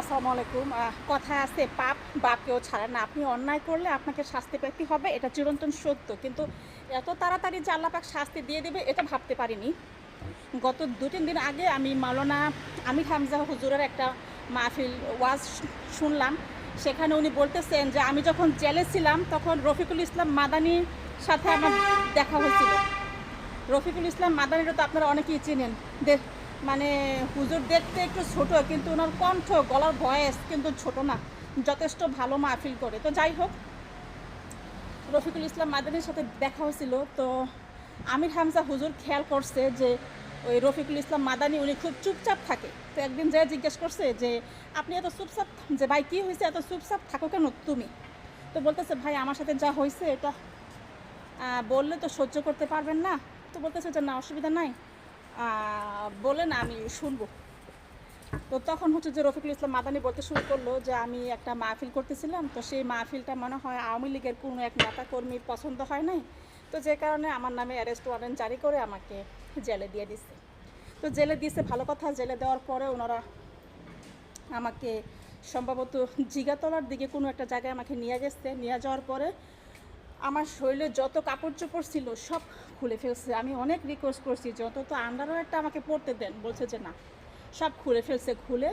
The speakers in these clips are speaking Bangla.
আসসালামু আলাইকুম। কথা আছে, পাপ বাপ কেউ ছাড়ে না। আপনি অন্যায় করলে আপনাকে শাস্তি পেতে হবে, এটা চিরন্তন সত্য। কিন্তু এত তাড়াতাড়ি যে শাস্তি দিয়ে দেবে, এটা ভাবতে পারিনি। গত দু তিন দিন আগে আমি মাওলানা আমির হামজা হুজুরের একটা মাহফিল ওয়াজ শুনলাম। সেখানে উনি বলতেছেন যে, আমি যখন জেলে ছিলাম, তখন রফিকুল ইসলাম মাদানির সাথে আমার দেখা হয়েছিল। রফিকুল ইসলাম মাদানিরও তো আপনারা অনেকেই চেনেন। মানে হুজুর দেখতে একটু ছোট, কিন্তু ওনার কণ্ঠ, গলার ভয়েস কিন্তু ছোট না। যথেষ্ট ভালো মাহফিল করে। তো যাই হোক, রফিকুল ইসলাম মাদানির সাথে দেখা হয়েছিল। তো আমির হামজা হুজুর খেয়াল করছে যে ওই রফিকুল ইসলাম মাদানি, উনি খুব চুপচাপ থাকে। তো একদিন যা জিজ্ঞেস করছে যে, আপনি এত চুপচাপ যে, ভাই, কী হয়েছে? এত চুপচাপ থাকো কেন তুমি? তো বলতেছে, ভাই, আমার সাথে যা হয়েছে এটা বললে তো সহ্য করতে পারবেন না। তো বলতেছে যে, না, অসুবিধা নাই। বলেন আমি শুনব। তো তখন হচ্ছে যে রফিকুল ইসলাম মাদানি বলতে শুরু করল যে, আমি একটা মাহফিল করতেছিলাম, তো সেই মাহফিলটা মনে হয় আওয়ামী লীগের কোনো এক নেতা কর্মীর পছন্দ হয় নাই। তো যে কারণে আমার নামে অ্যারেস্ট ওয়ারেন্ট জারি করে আমাকে জেলে দিয়ে দিচ্ছে তো জেলে দিয়েছে ভালো কথা, জেলে দেওয়ার পরে ওনারা আমাকে সম্ভবত জিগাতলার দিকে কোনো একটা জায়গায় আমাকে নিয়ে গেছে। নিয়ে যাওয়ার পরে আমার শরীরে যত কাপড় চোপড় ছিল, সব খুলে ফেলছে। আমি অনেক রিকোয়েস্ট করছি, যত তো আন্ডারওয়্যারটা আমাকে পড়তে দেন, বলছে যে না, সব খুলে ফেলছে, খুলে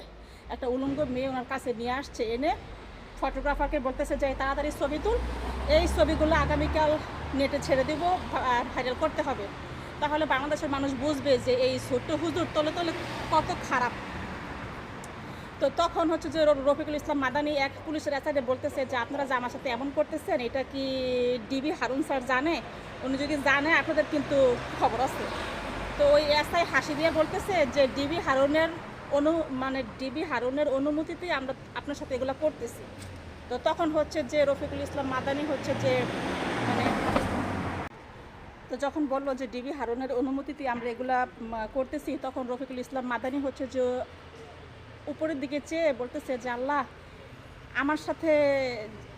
একটা উলঙ্গ মেয়ে ওনার কাছে নিয়ে আসছে, এনে ফটোগ্রাফারকে বলতেছে যে তাড়াতাড়ি ছবি তুল, এই ছবিগুলো আগামীকাল নেটে ছেড়ে দিব ভাইরাল করতে হবে। তাহলে বাংলাদেশের মানুষ বুঝবে যে, এই ছোট্ট হুজুর তলে তলে কত খারাপ। তো তখন হচ্ছে যে রফিকুল ইসলাম মাদানি এক পুলিশের অ্যাসাইডে বলতেছে যে, আপনারা যে আমার সাথে এমন করতেছেন, এটা কি ডিবি হারুন স্যার জানে? উনি যদি জানে, আপনাদের কিন্তু খবর আছে। তো ওই এসআই হাসি দিয়ে বলতেছে যে, ডিবি হারুনের অনু মানে ডিবি হারুনের অনুমতিতেই আমরা আপনার সাথে এগুলো করতেছি। তো তখন হচ্ছে যে রফিকুল ইসলাম মাদানি হচ্ছে যে মানে তো যখন বলল যে, ডিবি হারুনের অনুমতিতে আমরা এগুলা করতেছি, তখন রফিকুল ইসলাম মাদানি হচ্ছে যে উপরের দিকে চেয়ে বলতেছে যে, আল্লাহ, আমার সাথে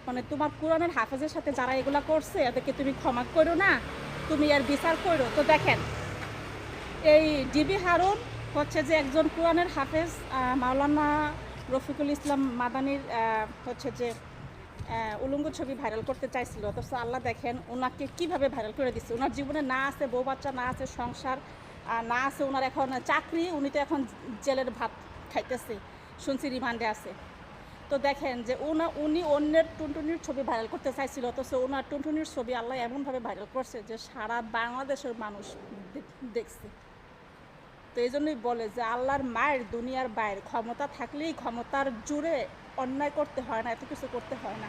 মানে তোমার কোরআনের হাফেজের সাথে যারা এগুলা করছে, এদেরকে তুমি ক্ষমা করো না, তুমি আর বিচার করো। তো দেখেন, এই ডিবি হারুন হচ্ছে যে একজন কোরআনের হাফেজ মাওলানা রফিকুল ইসলাম মাদানির হচ্ছে যে উলঙ্গ ছবি ভাইরাল করতে চাইছিল। অথচ আল্লাহ দেখেন ওনাকে কীভাবে ভাইরাল করে দিচ্ছে ওনার জীবনে না আছে বউ বাচ্চা, না আছে সংসার আর না আছে ওনার এখন চাকরি, উনি তো এখন জেলের ভাত খাইতেছে, শুনছি রিমান্ডে আছে। তো দেখেন যে উনা উনি অন্যের টুনটুনির ছবি ভাইরাল করতে চাইছিল, অথচ ওনার টুনটুনির ছবি আল্লাহ এমনভাবে ভাইরাল করছে যে সারা বাংলাদেশের মানুষ দেখ- দেখছে। তো এই জন্যই বলে যে আল্লাহর মায়ের দুনিয়ার বাইরে ক্ষমতা থাকলেই ক্ষমতার জুড়ে অন্যায় করতে হয় না, এত কিছু করতে হয় না।